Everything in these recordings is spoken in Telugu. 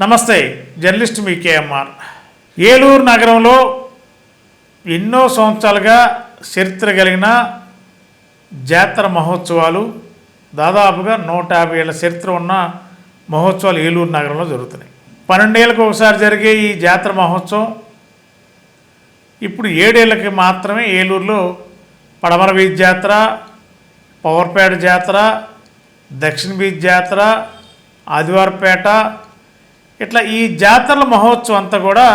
నమస్తే జర్నలిస్ట్ మీ కేఎంఆర్. ఏలూరు నగరంలో ఎన్నో సంవత్సరాలుగా చరిత్ర కలిగిన జాతర మహోత్సవాలు దాదాపుగా నూట యాభై ఏళ్ళ చరిత్ర ఉన్న మహోత్సవాలు ఏలూరు నగరంలో జరుగుతున్నాయి. పన్నెండేళ్ళకు ఒకసారి జరిగే ఈ జాతర మహోత్సవం ఇప్పుడు ఏడేళ్ళకి మాత్రమే ఏలూరులో పడమర బీచ్ జాతర పవర్పేట జాతర దక్షిణ బీచ్ జాతర ఆదివారపేట ఇట్లా ఈ జాతరల మహోత్సవం అంతా కూడా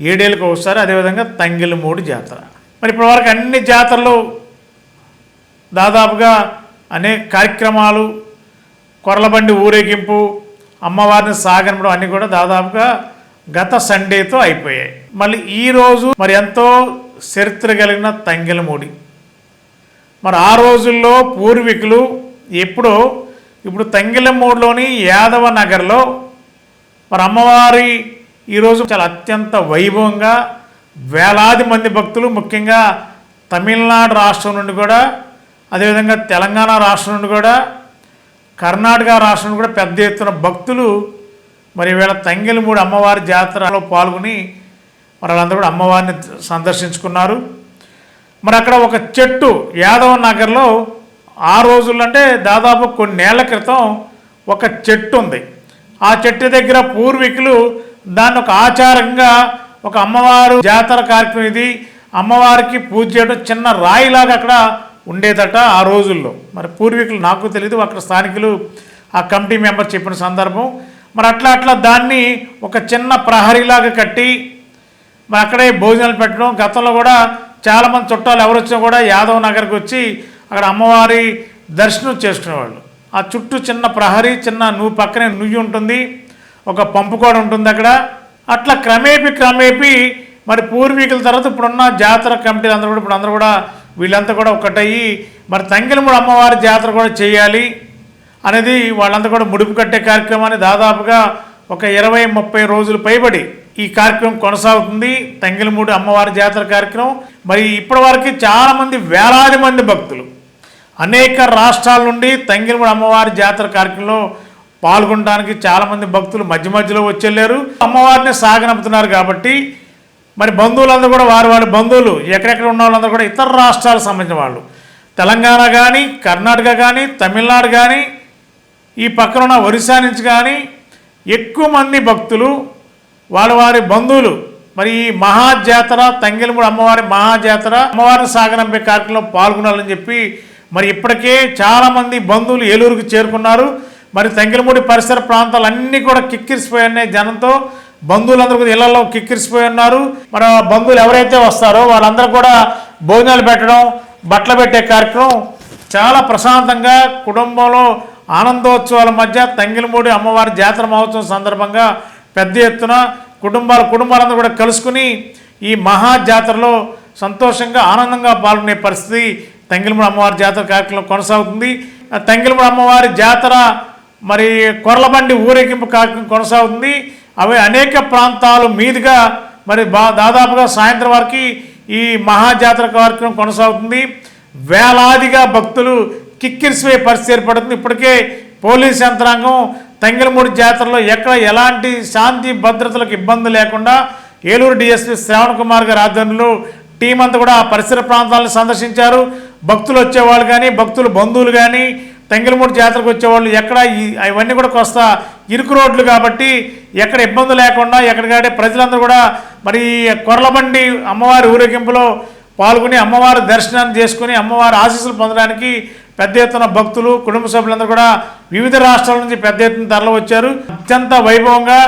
ఏడేళ్ళకి ఒకసారి అదేవిధంగా తంగిలమూడి జాతర. మరి ఇప్పటివరకు అన్ని జాతరలు దాదాపుగా అనేక కార్యక్రమాలు కొరలబండి ఊరేగింపు అమ్మవారిని సాగనడం అన్నీ కూడా దాదాపుగా గత సండేతో అయిపోయాయి. మళ్ళీ ఈరోజు మరి ఎంతో చరిత్ర కలిగిన తంగిలమూడి మరి ఆ రోజుల్లో పూర్వీకులు ఎప్పుడో ఇప్పుడు తంగిలమూడిలోని యాదవ నగర్లో మరి అమ్మవారి ఈరోజు చాలా అత్యంత వైభవంగా వేలాది మంది భక్తులు ముఖ్యంగా తమిళనాడు రాష్ట్రం నుండి కూడా అదేవిధంగా తెలంగాణ రాష్ట్రం నుండి కూడా కర్ణాటక రాష్ట్రం నుండి కూడా పెద్ద ఎత్తున భక్తులు మరి వీళ్ళ తంగిలమూడి అమ్మవారి జాతరలో పాల్గొని మరి వాళ్ళందరూ కూడా అమ్మవారిని సందర్శించుకున్నారు. మరి అక్కడ ఒక చెట్టు యాదవ నగర్లో ఆ రోజుల్లో అంటే దాదాపు కొన్నేళ్ళ క్రితం ఒక చెట్టు ఉంది. ఆ చెట్టు దగ్గర పూర్వీకులు దాన్ని ఒక ఆచారంగా ఒక అమ్మవారు జాతర కార్యక్రమం ఇది. అమ్మవారికి పూజ చేయడం చిన్న రాయిలాగా అక్కడ ఉండేదట ఆ రోజుల్లో. మరి పూర్వీకులు నాకు తెలియదు అక్కడ స్థానికులు ఆ కమిటీ మెంబర్ చెప్పిన సందర్భం. మరి అట్లా అట్లా దాన్ని ఒక చిన్న ప్రహరీలాగా కట్టి మరి అక్కడే భోజనాలు పెట్టడం. గతంలో కూడా చాలామంది చుట్టాలు ఎవరు వచ్చినా కూడా యాదవ్ నగర్కి వచ్చి అక్కడ అమ్మవారి దర్శనం చేసుకునేవాళ్ళు. ఆ చుట్టూ చిన్న ప్రహరీ చిన్న నువ్వు పక్కనే నుయ్యి ఉంటుంది ఒక పంపు కూడా ఉంటుంది అక్కడ. అట్లా క్రమేపీ క్రమేపీ మరి పూర్వీకుల తర్వాత ఇప్పుడున్న జాతర కమిటీలు అందరూ కూడా ఇప్పుడు అందరూ కూడా వీళ్ళంతా కూడా ఒకటయ్యి. మరి తంగిలమూడు అమ్మవారి జాతర కూడా చేయాలి అనేది వాళ్ళంతా కూడా ముడుపు కట్టే కార్యక్రమాన్ని దాదాపుగా ఒక ఇరవై ముప్పై రోజులు పైబడి ఈ కార్యక్రమం కొనసాగుతుంది. తంగిలమూడి అమ్మవారి జాతర కార్యక్రమం. మరి ఇప్పటివరకు చాలామంది వేలాది మంది భక్తులు అనేక రాష్ట్రాల నుండి తంగిలమూడి అమ్మవారి జాతర కార్యక్రమంలో పాల్గొనడానికి చాలామంది భక్తులు మధ్య మధ్యలో వచ్చెళ్ళారు. అమ్మవారిని సాగనంపుతున్నారు కాబట్టి మరి బంధువులందరూ కూడా వారి వారి బంధువులు ఎక్కడెక్కడ ఉన్న వాళ్ళందరూ కూడా ఇతర రాష్ట్రాలకు సంబంధించిన వాళ్ళు. తెలంగాణ కానీ కర్ణాటక కానీ తమిళనాడు కానీ ఈ పక్కన ఉన్న ఒరిస్సా నుంచి కానీ ఎక్కువ మంది భక్తులు వాళ్ళ వారి బంధువులు మరి ఈ మహాజాతర తంగిలమూడి అమ్మవారి మహాజాతర అమ్మవారిని సాగనంపే కార్యక్రమంలో పాల్గొనాలని చెప్పి మరి ఇప్పటికే చాలామంది బంధువులు ఏలూరుకు చేరుకున్నారు. మరి తంగిలమూడి పరిసర ప్రాంతాలు అన్నీ కూడా కిక్కిరిసిపోయాయి జనంతో బంధువులందరూ కూడా ఇళ్ళలో కిక్కిరిసిపోయి ఉన్నారు మరి బంధువులు ఎవరైతే వస్తారో వాళ్ళందరూ కూడా భోజనాలు పెట్టడం బట్టలు పెట్టే కార్యక్రమం చాలా ప్రశాంతంగా కుటుంబంలో ఆనందోత్సవాల మధ్య తంగిలమూడి అమ్మవారి జాతర మహోత్సవం సందర్భంగా పెద్ద ఎత్తున కుటుంబాల కుటుంబాలందరూ కూడా కలుసుకుని ఈ మహా జాతరలో సంతోషంగా ఆనందంగా పాల్గొనే పరిస్థితి తంగిలమూడి అమ్మవారి జాతర కార్యక్రమం కొనసాగుతుంది. ఆ తంగిలమూడి అమ్మవారి జాతర మరి కొరలబండి ఊరేగింపు కార్యక్రమం కొనసాగుతుంది. అవి అనేక ప్రాంతాలు మీదుగా మరి బా దాదాపుగా సాయంత్రం వరకు ఈ మహాజాతర కార్యక్రమం కొనసాగుతుంది. వేలాదిగా భక్తులు కిక్కిరిసిపోయే పరిస్థితి ఏర్పడుతుంది. ఇప్పటికే పోలీస్ యంత్రాంగం తంగిలమూడి జాతరలో ఎక్కడ ఎలాంటి శాంతి భద్రతలకు ఇబ్బంది లేకుండా ఏలూరు డిఎస్పీ శ్రావణ్ కుమార్ గారి ఆధ్వర్యంలో టీం అంతా కూడా ఆ పరిసర ప్రాంతాలను సందర్శించారు. భక్తులు వచ్చేవాళ్ళు కానీ భక్తులు బంధువులు కానీ తంగిలమూడి జాతరకు వచ్చేవాళ్ళు ఎక్కడ ఇవన్నీ అవన్నీ కూడా కొస్త ఇరుకు రోడ్లు కాబట్టి ఎక్కడ ఇబ్బంది లేకుండా ఎక్కడికాడే ప్రజలందరూ కూడా మరి కొరలబండి అమ్మవారి ఊరేగింపులో పాల్గొని అమ్మవారి దర్శనాన్ని చేసుకుని అమ్మవారి ఆశీస్సులు పొందడానికి పెద్ద ఎత్తున భక్తులు కుటుంబ సభ్యులందరూ కూడా వివిధ రాష్ట్రాల నుంచి పెద్ద ఎత్తున తరలి వచ్చారు. అత్యంత వైభవంగా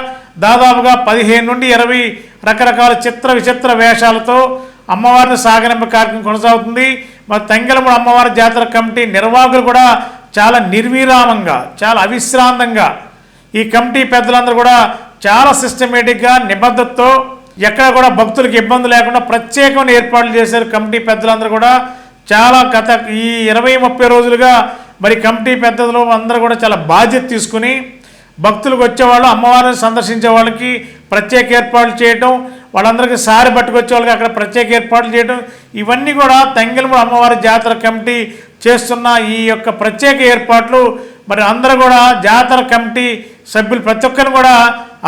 దాదాపుగా పదిహేను నుండి ఇరవై రకరకాల చిత్ర విచిత్ర వేషాలతో అమ్మవారిని సాగనింప కార్యక్రమం కొనసాగుతుంది. మరి తంగెలమూడి అమ్మవారి జాతర కమిటీ నిర్వాహకులు కూడా చాలా నిర్విరామంగా చాలా అవిశ్రాంతంగా ఈ కమిటీ పెద్దలందరూ కూడా చాలా సిస్టమేటిక్గా నిబద్ధతతో ఎక్కడ కూడా భక్తులకు ఇబ్బంది లేకుండా ప్రత్యేకమైన ఏర్పాట్లు చేశారు కమిటీ పెద్దలందరూ కూడా. చాలా గత ఈ ఇరవై ముప్పై రోజులుగా మరి కమిటీ పెద్దలు అందరూ కూడా చాలా బాధ్యత తీసుకుని భక్తులకు వచ్చేవాళ్ళు అమ్మవారిని సందర్శించే వాళ్ళకి ప్రత్యేక ఏర్పాట్లు చేయటం వాళ్ళందరికీ సారి పట్టుకొచ్చే వాళ్ళకి అక్కడ ప్రత్యేక ఏర్పాట్లు చేయడం ఇవన్నీ కూడా తంగిలమూడి అమ్మవారి జాతర కమిటీ చేస్తున్న ఈ యొక్క ప్రత్యేక ఏర్పాట్లు. మరి అందరూ కూడా జాతర కమిటీ సభ్యులు ప్రతి ఒక్కరిని కూడా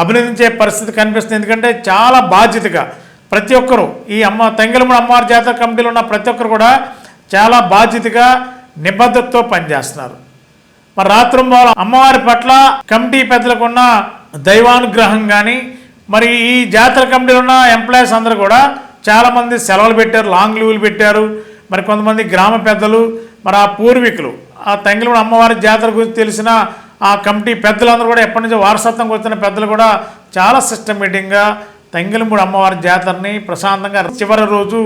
అభినందించే పరిస్థితి కనిపిస్తుంది. ఎందుకంటే చాలా బాధ్యతగా ప్రతి ఒక్కరూ ఈ అమ్మ తంగిలమూడి అమ్మవారి జాతర కమిటీలో ఉన్న ప్రతి ఒక్కరు కూడా చాలా బాధ్యతగా నిబద్ధతతో పనిచేస్తున్నారు. మరి రాత్రింబాల అమ్మవారి పట్ల కమిటీ పెద్దలకు ఉన్న దైవానుగ్రహం కానీ మరి ఈ జాతర కమిటీలో ఉన్న ఎంప్లాయీస్ అందరూ కూడా చాలామంది సెలవులు పెట్టారు లాంగ్ లీవ్లు పెట్టారు. మరి కొంతమంది గ్రామ పెద్దలు మరి ఆ పూర్వీకులు. ఆ తంగిలమూడి అమ్మవారి జాతర గురించి తెలిసిన ఆ కమిటీ పెద్దలందరూ కూడా ఎప్పటి నుంచో వారసత్వం వచ్చిన పెద్దలు కూడా చాలా సిస్టమేటిక్గా తంగిలమూడి అమ్మవారి జాతరని ప్రశాంతంగా చివరి రోజు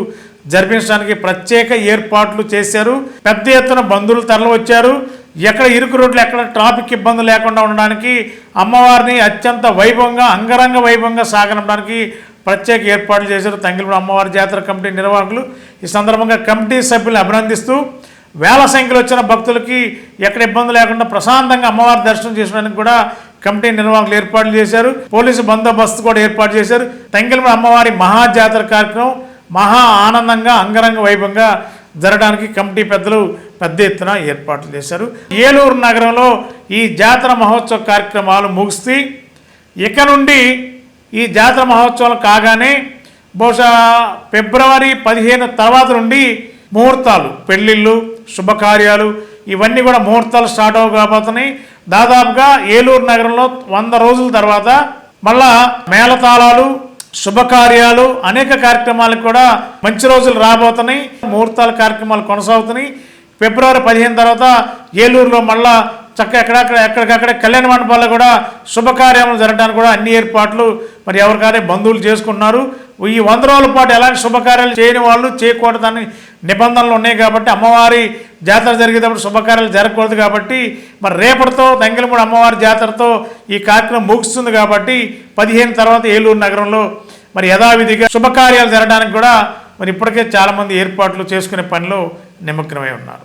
జరిపించడానికి ప్రత్యేక ఏర్పాట్లు చేశారు. పెద్ద ఎత్తున బంధువులు తరలి వచ్చారు ఎక్కడ ఇరుకు రోడ్లు ఎక్కడ ట్రాఫిక్ ఇబ్బంది లేకుండా ఉండడానికి అమ్మవారిని అత్యంత వైభవంగా అంగరంగ వైభవంగా సాగనడానికి ప్రత్యేక ఏర్పాట్లు చేశారు తంగిలపూడి అమ్మవారి జాతర కమిటీ నిర్వాహకులు. ఈ సందర్భంగా కమిటీ సభ్యులను అభినందిస్తూ వేల సంఖ్యలో వచ్చిన భక్తులకి ఎక్కడ ఇబ్బంది లేకుండా ప్రశాంతంగా అమ్మవారి దర్శనం చేసుకోవడానికి కూడా కమిటీ నిర్వాహకులు ఏర్పాట్లు చేశారు. పోలీసు బందోబస్తు కూడా ఏర్పాటు చేశారు. తంగిలపూడి అమ్మవారి మహాజాతర కార్యక్రమం మహా ఆనందంగా అంగరంగ వైభవంగా జరగడానికి కమిటీ పెద్దలు పెద్ద ఎత్తున ఏర్పాట్లు చేశారు. ఏలూరు నగరంలో ఈ జాతర మహోత్సవ కార్యక్రమాలు ముగిస్తే ఇక నుండి ఈ జాతర మహోత్సవాలు కాగానే బహుశా ఫిబ్రవరి పదిహేను తర్వాత నుండి ముహూర్తాలు పెళ్ళిళ్ళు శుభకార్యాలు ఇవన్నీ కూడా ముహూర్తాలు స్టార్ట్ అవ్వకపోతున్నాయి దాదాపుగా ఏలూరు నగరంలో వంద రోజుల తర్వాత మళ్ళా మేళతాళాలు శుభకార్యాలు అనేక కార్యక్రమాలకు కూడా మంచి రోజులు రాబోతున్నాయి. ముహూర్తాల కార్యక్రమాలు కొనసాగుతున్నాయి. ఫిబ్రవరి పదిహేను తర్వాత ఏలూరులో మళ్ళా చక్క ఎక్కడక్కడ ఎక్కడికక్కడ కళ్యాణ మండపాల్లో కూడా శుభకార్యములు జరగడానికి కూడా అన్ని ఏర్పాట్లు మరి ఎవరికారే బంధువులు చేసుకున్నారు ఈ వంద రోజుల పాటు ఎలాంటి శుభకార్యాలు చేయని వాళ్ళు చేయకూడదని నిబంధనలు ఉన్నాయి కాబట్టి అమ్మవారి జాతర జరిగేటప్పుడు శుభకార్యాలు జరగకూడదు కాబట్టి మరి రేపటితో తంగిలమూడి అమ్మవారి జాతరతో ఈ కార్యక్రమం ముగుస్తుంది కాబట్టి పదిహేను తర్వాత ఏలూరు నగరంలో మరి యథావిధిగా శుభకార్యాలు జరగడానికి కూడా మరి ఇప్పటికే చాలామంది ఏర్పాట్లు చేసుకునే పనిలో నిమగ్నమై ఉన్నారు.